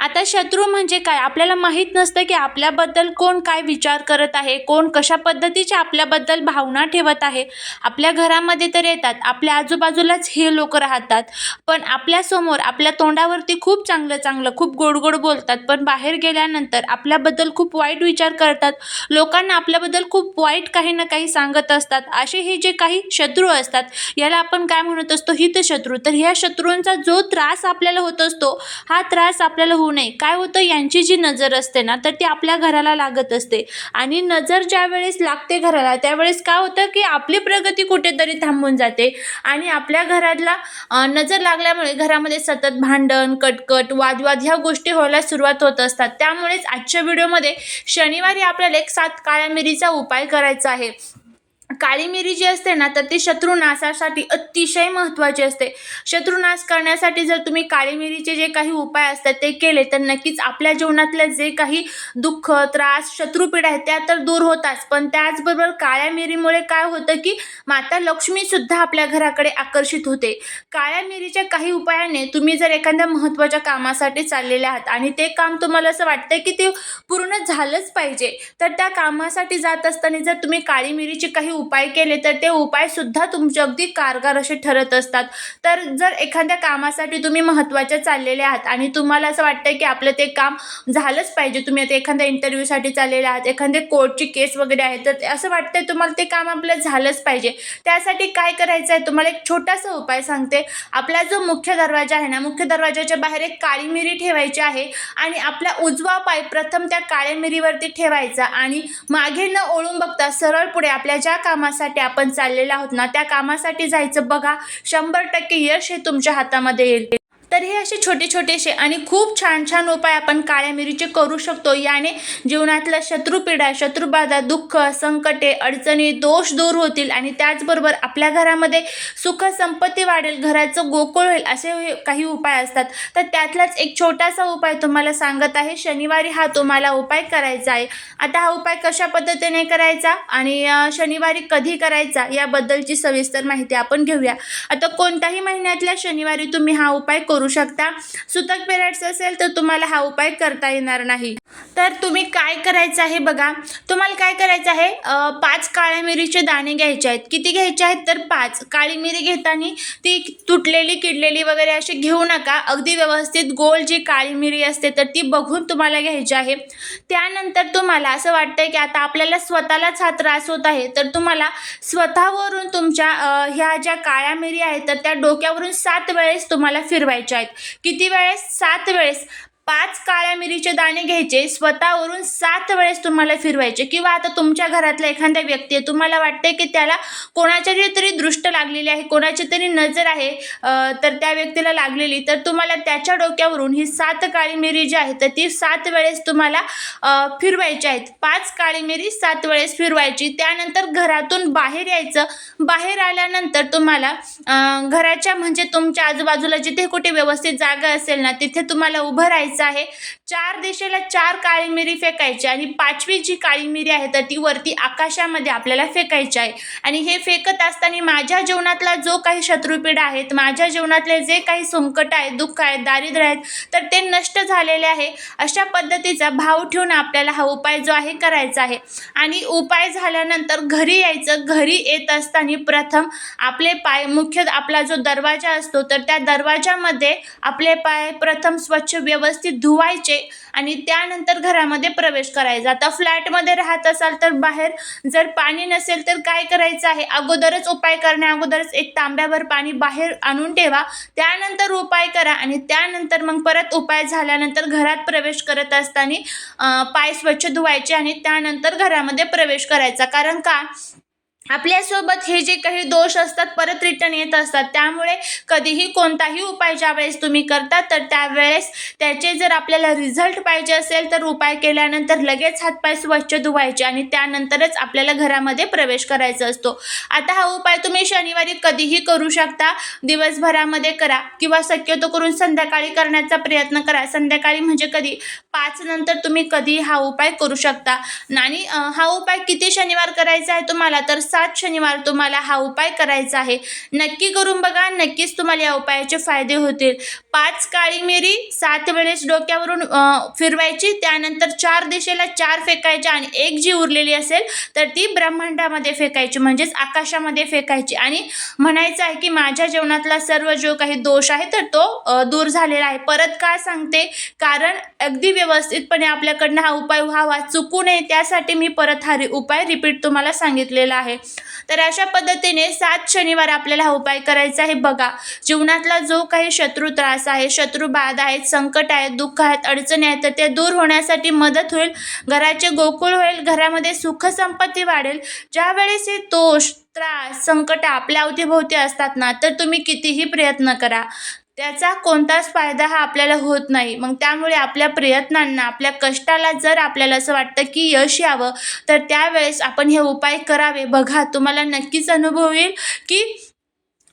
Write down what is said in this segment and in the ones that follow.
आता शत्रू म्हणजे काय? आपल्याला माहीत नसतं की आपल्याबद्दल कोण काय विचार करत आहे कोण कशा पद्धतीच्या आपल्याबद्दल भावना ठेवत आहे. आपल्या घरामध्ये तर येतात आपल्या आजूबाजूलाच हे लोक राहतात. पण आपल्यासमोर आपल्या तोंडावरती खूप चांगलं चांगलं खूप गोड गोड बोलतात. पण बाहेर गेल्यानंतर आपल्याबद्दल खूप वाईट विचार करतात. लोकांना आपल्याबद्दल खूप वाईट काही ना काही सांगत असतात. असे हे जे काही शत्रू असतात याला आपण काय म्हणत असतो? हितशत्रू. तर ह्या शत्रूंचा जो त्रास आपल्याला होत असतो हा त्रास आपल्या आपल्याला होऊ नये. काय होतं? यांची जी नजर असते ना तर ती आपल्या घराला लागत असते. आणि नजर ज्या वेळेस लागते घराला त्यावेळेस काय होतं की आपली प्रगती कुठेतरी थांबून जाते. आणि आपल्या घरातला नजर लागल्यामुळे घरामध्ये सतत भांडण कटकट वादवाद ह्या गोष्टी व्हायला सुरुवात होत असतात. त्यामुळेच आजच्या व्हिडिओमध्ये शनिवारी आपल्याला एक सात काळ्या मिरीचा उपाय करायचा आहे. काळी मिरी जी असते ना तर ती शत्रुनाशासाठी अतिशय महत्त्वाची असते. शत्रुनाश करण्यासाठी जर तुम्ही काळी मिरीचे जे काही उपाय असतात ते केले तर नक्कीच आपल्या जीवनातले जे काही दुःख त्रास शत्रुपीड आहेत त्या तर दूर होतात पण त्याचबरोबर काळ्या मिरीमुळे काय होतं की माता लक्ष्मीसुद्धा आपल्या घराकडे आकर्षित होते. काळ्या मिरीच्या काही उपायाने तुम्ही जर एखाद्या महत्त्वाच्या कामासाठी चाललेले आहात आणि ते काम तुम्हाला असं वाटतं की ते पूर्ण झालंच पाहिजे तर त्या कामासाठी जात असताना जर तुम्ही काळी मिरीचे काही उपाय केले तर ते उपायसुद्धा तुमचे अगदी कारगर असे ठरत असतात. तर जर एखाद्या कामासाठी तुम्ही महत्त्वाच्या चाललेले आहात आणि तुम्हाला असं वाटतं की आपलं ते काम झालंच पाहिजे तुम्ही आता एखाद्या इंटरव्ह्यूसाठी चाललेले आहात एखाद्या कोर्टची केस वगैरे आहे तर ते असं आहे तुम्हाला ते काम आपलं झालंच पाहिजे. त्यासाठी काय करायचं आहे तुम्हाला एक छोटासा उपाय सांगते. आपला जो मुख्य दरवाजा आहे ना मुख्य दरवाजाच्या बाहेर एक काळी मिरी ठेवायची आहे आणि आपला उजवा पाय प्रथम त्या काळ्या मिरीवरती ठेवायचा आणि मागे न ओळून बघता सरळ पुढे आपल्या ज्या कामासाठी आपण चाललेलो आहोत ना त्या कामासाठी जायचं बघा. शंभर टक्के यश हे तुमच्या हातामध्ये येईल. तर हे असे छोटे छोटेसे आणि खूप छान छान उपाय आपण काळ्या मिरीचे करू शकतो. याने जीवनातल्या शत्रुपीडा शत्रुबाधा दुःख संकटे अडचणी दोष दूर होतील आणि त्याचबरोबर आपल्या घरामध्ये सुख संपत्ती वाढेल घराचं गोकुळ होईल असे काही उपाय असतात. तर त्यातलाच एक छोटासा उपाय तुम्हाला सांगत आहे. शनिवारी हा तुम्हाला उपाय करायचा आहे. आता हा उपाय कशा पद्धतीने करायचा आणि शनिवारी कधी करायचा याबद्दलची सविस्तर माहिती आपण घेऊया. आता कोणत्याही महिन्यातल्या शनिवारी तुम्ही हा उपाय करू शकता. सुतक पिरियड्स असेल तर तुम्हाला हा उपाय करता येणार नाही. तर तुम्ही काय करायचं आहे बघा. तुम्हाला काय करायचं आहे? पाच काळ्या मिरीचे दाणे घ्यायचे आहेत. किती घ्यायचे आहेत? तर पाच. काळी मिरी घेताना ती तुटलेली किडलेली वगैरे अशी घेऊ नका. अगदी व्यवस्थित गोल जी काळी मिरी असते तर ती बघून तुम्हाला घ्यायची आहे. त्यानंतर तुम्हाला असं वाटतंय की आता आपल्याला स्वतःलाच हा त्रास होत आहे. तर तुम्हाला स्वतःवरून तुमच्या ह्या ज्या काळ्या मिरी आहेत तर त्या डोक्यावरून सात वेळेस तुम्हाला फिरवायच्या आहेत. किती वेळेस? सात वेळेस. पाच काळ्या मिरीचे दाणे घ्यायचे स्वतःवरून सात वेळेस तुम्हाला फिरवायचे. किंवा आता तुमच्या घरातला एखादा व्यक्ती आहे तुम्हाला वाटते की त्याला कोणाच्या तरी दृष्ट लागलेली आहे कोणाची तरी नजर आहे तर त्या व्यक्तीला लागलेली तर तुम्हाला त्याच्या डोक्यावरून ही सात काळी मिरी जी आहे तर ती सात वेळेस तुम्हाला फिरवायची आहेत. पाच काळी मिरी सात वेळेस फिरवायची. त्यानंतर घरातून बाहेर यायचं. बाहेर आल्यानंतर तुम्हाला घराच्या म्हणजे तुमच्या आजूबाजूला जिथे कुठे व्यवस्थित जागा असेल ना तिथे तुम्हाला उभं राहायचं आहे. चार दिशेला चार काळी मिरी फेकायची आणि पाचवी जी काळी मिरी आहे तर ती वरती आकाशामध्ये आपल्याला फेकायची आहे. आणि हे फेकत असताना माझ्या जीवनातला जो काही शत्रुपीडा आहेत माझ्या जीवनातले जे काही संकट आहेत दुःख आहेत दारिद्र्य आहेत तर ते नष्ट झालेले आहे. अशा पद्धतीचा भाव ठेवून आपल्याला हा उपाय जो आहे करायचा आहे. आणि उपाय झाल्यानंतर घरी यायचं. घरी येत असताना प्रथम आपले पाय मुख्य आपला जो दरवाजा असतो तर त्या दरवाजामध्ये आपले पाय प्रथम स्वच्छ व्यवस्थित धुवायचे आणि त्यानंतर घरामध्ये प्रवेश करायचा. आता फ्लॅटमध्ये राहत असाल तर बाहेर जर पाणी नसेल तर काय करायचं आहे? अगोदरच उपाय करण्या अगोदरच एक तांब्याभर पाणी बाहेर आणून ठेवा. त्यानंतर उपाय करा आणि त्यानंतर मग परत उपाय झाल्यानंतर घरात प्रवेश करत असताना पाय स्वच्छ धुवायचे आणि त्यानंतर घरामध्ये प्रवेश करायचा. कारण का? आपल्यासोबत हे जे काही दोष असतात परत रिटर्न येत असतात त्यामुळे कधीही कोणताही उपाय ज्या वेळेस तुम्ही करता तर त्यावेळेस त्याचे जर आपल्याला रिझल्ट पाहिजे असेल तर उपाय केल्यानंतर लगेच हातपाय स्वच्छ धुवायचे आणि त्यानंतरच आपल्याला घरामध्ये प्रवेश करायचा असतो. आता हा उपाय तुम्ही शनिवारी कधीही करू शकता. दिवसभरामध्ये करा किंवा शक्यतो करून संध्याकाळी करण्याचा प्रयत्न करा. संध्याकाळी म्हणजे कधी? पाच नंतर तुम्ही कधी हा उपाय करू शकता. आणि हा उपाय किती शनिवार करायचा आहे तुम्हाला? तर सात शनिवार तुम्हाला हा उपाय करायचा आहे. नक्की करून बघा नक्कीच तुम्हाला या उपायाचे फायदे होतील. पाच काळी मिरी सात वेळेस डोक्यावरून फिरवायची त्यानंतर चार दिशेला चार फेकायच्या आणि एक जी उरलेली असेल तर ती ब्रह्मांडामध्ये फेकायची म्हणजेच आकाशामध्ये फेकायची. आणि म्हणायचं आहे की माझ्या जीवनातला सर्व जो काही दोष आहे तर तो दूर झालेला आहे. परत का सांगते? कारण अगदी व्यवस्थितपणे आपल्याकडनं हा उपाय व्हावा चुकू नये त्यासाठी मी परत हा रि- उपाय रिपीट तुम्हाला सांगितलेला आहे. तर अशा पद्धतीने सात शनिवार आपल्याला हा उपाय करायचा आहे. बघा जीवनातला जो काही शत्रू त्रास आहे शत्रू बाध आहेत संकट आहेत दुःख आहेत अडचणी आहेत तर ते दूर होण्यासाठी मदत होईल घराचे गोकुळ होईल घरामध्ये सुख संपत्ती वाढेल. ज्यावेळेस हे दोष त्रास संकट आपल्या अवतीभोवती असतात ना तर तुम्ही कितीही प्रयत्न करा. त्याचा कोणताच फायदा हा आपल्याला होत नाही. मग त्यामुळे आपल्या प्रयत्नांना आपल्या कष्टाला जर आपल्याला असं वाटतं की यश यावं तर त्यावेळेस आपण हे उपाय करावे. बघा तुम्हाला नक्कीच अनुभव येईल की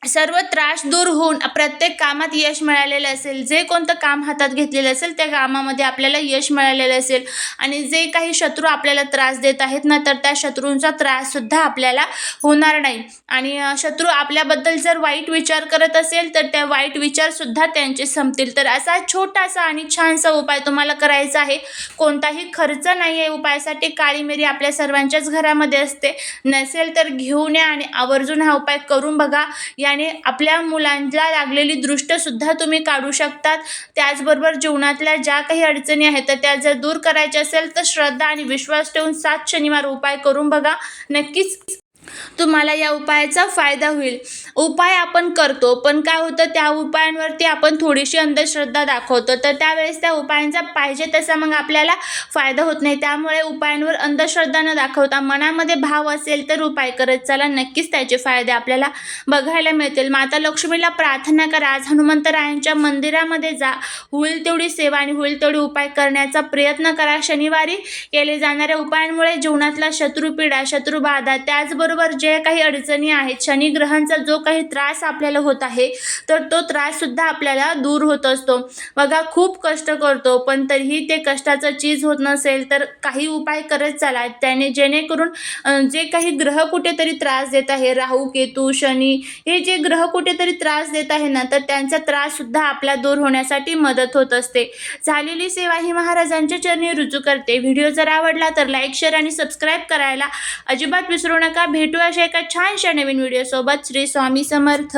सर्व त्रास दूर होऊन प्रत्येक कामात यश मिळालेलं असेल जे कोणतं काम हातात घेतलेलं असेल त्या कामामध्ये आपल्याला यश मिळालेलं असेल. आणि जे काही शत्रू आपल्याला त्रास देत आहेत ना तर त्या शत्रूंचा त्राससुद्धा आपल्याला होणार नाही. आणि शत्रू आपल्याबद्दल जर वाईट विचार करत असेल तर त्या वाईट विचारसुद्धा त्यांचे संपतील. तर असा छोटासा आणि छानसा उपाय तुम्हाला करायचा आहे. कोणताही खर्च नाही आहे उपायासाठी. काळी मिरी आपल्या सर्वांच्याच घरामध्ये असते. नसेल तर घेऊन या आणि आवर्जून हा उपाय करून बघा. या याने आपल्या मुलांना लागलेली दृष्टसुद्धा तुम्ही काढू शकतात. त्याचबरोबर जीवनातल्या ज्या काही अडचणी आहेत तर त्या जर दूर करायच्या असेल तर श्रद्धा आणि विश्वास ठेवून सात शनिवार उपाय करून बघा. नक्कीच तुम्हाला या उपायाचा फायदा होईल. उपाय आपण करतो पण काय होतं त्या उपायांवरती आपण थोडीशी अंधश्रद्धा दाखवतो. तर त्यावेळेस त्या उपायांचा पाहिजे तसा मग आपल्याला फायदा होत नाही. त्यामुळे उपायांवर अंधश्रद्धा न दाखवता मनामध्ये भाव असेल तर उपाय करत चला. नक्कीच त्याचे फायदे आपल्याला बघायला मिळतील. माता लक्ष्मीला प्रार्थना करा. आज हनुमंतरायांच्या मंदिरामध्ये जा. होईल तेवढी सेवा आणि होईल तेवढी उपाय करण्याचा प्रयत्न करा. शनिवारी केले जाणाऱ्या उपायांमुळे जीवनातला शत्रुपीडा शत्रुबाधा त्याचबरोबर जे काही अडचणी आहेत शनिग्रहांचा जो काही त्रास आपल्याला होत आहे तर तो त्राससुद्धा आपल्याला दूर होत असतो. बघा खूप कष्ट करतो पण तरीही ते कष्टाचं चीज होत नसेल तर काही उपाय करत चाला. त्याने जेणेकरून जे काही ग्रह कुठेतरी त्रास देत आहे राहू केतू शनी हे जे ग्रह कुठेतरी त्रास देत आहे ना तर त्यांचा त्राससुद्धा आपला दूर होण्यासाठी मदत होत असते. झालेली सेवा ही महाराजांच्या चरणी रुजू करते. व्हिडिओ जर आवडला तर लाईक शेअर आणि सबस्क्राईब करायला अजिबात विसरू नका. भेटू अशा एका छानशा नवीन व्हिडिओसोबत श्री स्वामी समर्थ.